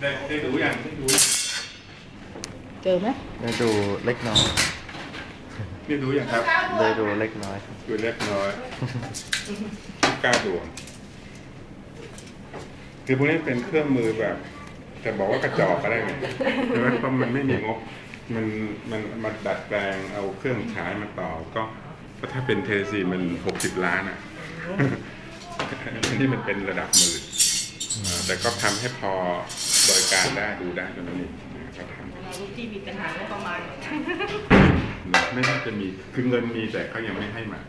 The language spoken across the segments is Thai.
ได้ได้ดูยังได้ดูเจอไหมได้ดูเล็กน้อยได้ดูยังครับได้ดูเล็กน้อยครับดูเล็กน้อยไม่กล้าดูคือพวกนี้เป็นเครื่องมือแบบจะบอกว่ากระจอกก็ได้ไงใช่ไหมเพราะมันไม่มีงบมันมันมาดัดแปลงเอาเครื่องฉายมาต่อก็ก็ถ้าเป็นเทเลซีมันหกสิบล้านอะอันนี้มันเป็นระดับหมื่นอ่า แต่ก็ทำให้พอบริการได้ดูได้ตรงนี้ก็ทำเราที่มีปัญหางบประมาณเหมือนกันไม่น่าจะมีคือเงินมีแต่เขายังไม่ให้มา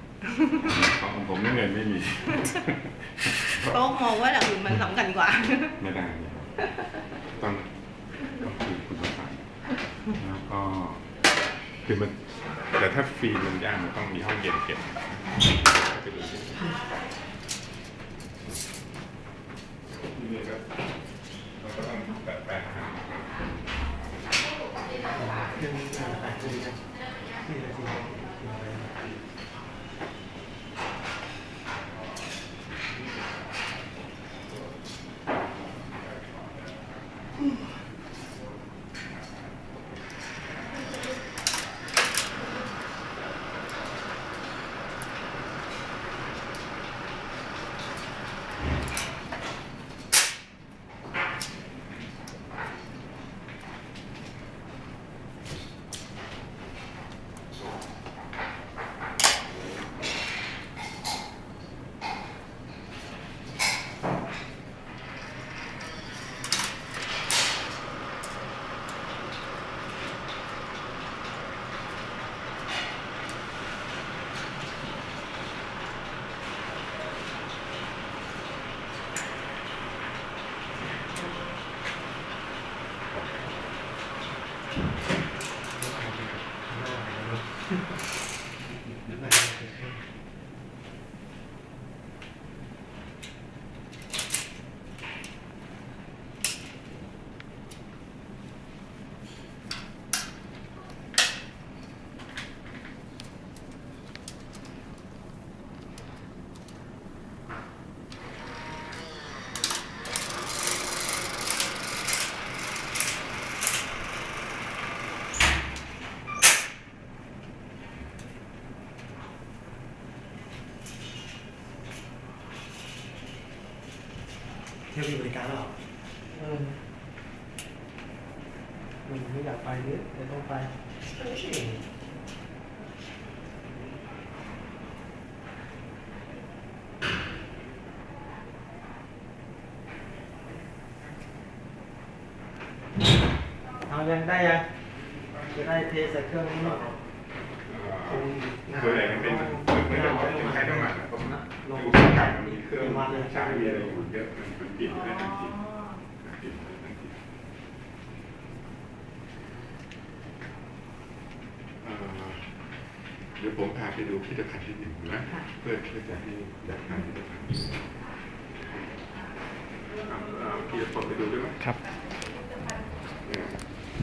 ของผมนี่เงินไม่มีโต๊ะมองว่าอย่างอื่นมันสำคัญกว่า ไม่ได้ต้องต้องคือคุณภาพแล้วก็คือมันแต่ถ้าฟรีมันยากมันต้องมีห้องเย็นเก็บไปดู สินี่ก็เราก็ต้องแปะแปะให้เที่ยวมีบริการหรอเออมันไม่อยากไปนิดเดี๋ยวต้องไปเอ้ยเอายังได้ยังจะได้เทใส่เครื่องนี้หน่อยส่วนใหญ่มันเป็นเหมือนกับเป็นใช้น้ำมันอะ ผมดูกากมันมีเครื่องใช้มีอะไรอยู่เยอะมันเป็นกลิ่นได้ทันทีกลิ่นได้ทันทีเอ่อเดี๋ยวผมพาไปดูพิพิธภัณฑ์ที่หนึ่งนะเพื่อเพื่อจะให้อยากทานพิพิธภัณฑ์เอาเอาพี่จะผมไปดูด้วยไหมครับ